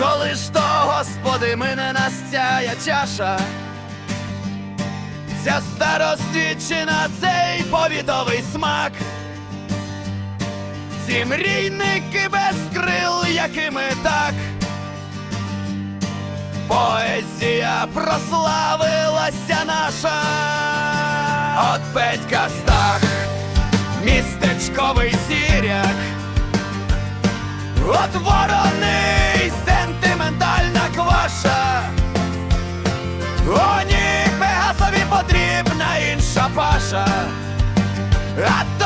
коли ж то, Господи, мене настяє чаша. Ця старосвідчина, цей повітовий смак. Ці мрійники без крил, якими так. Поезія прославилася наша. От Петька Стах, містечковий сіряк. От вороний інша паша. А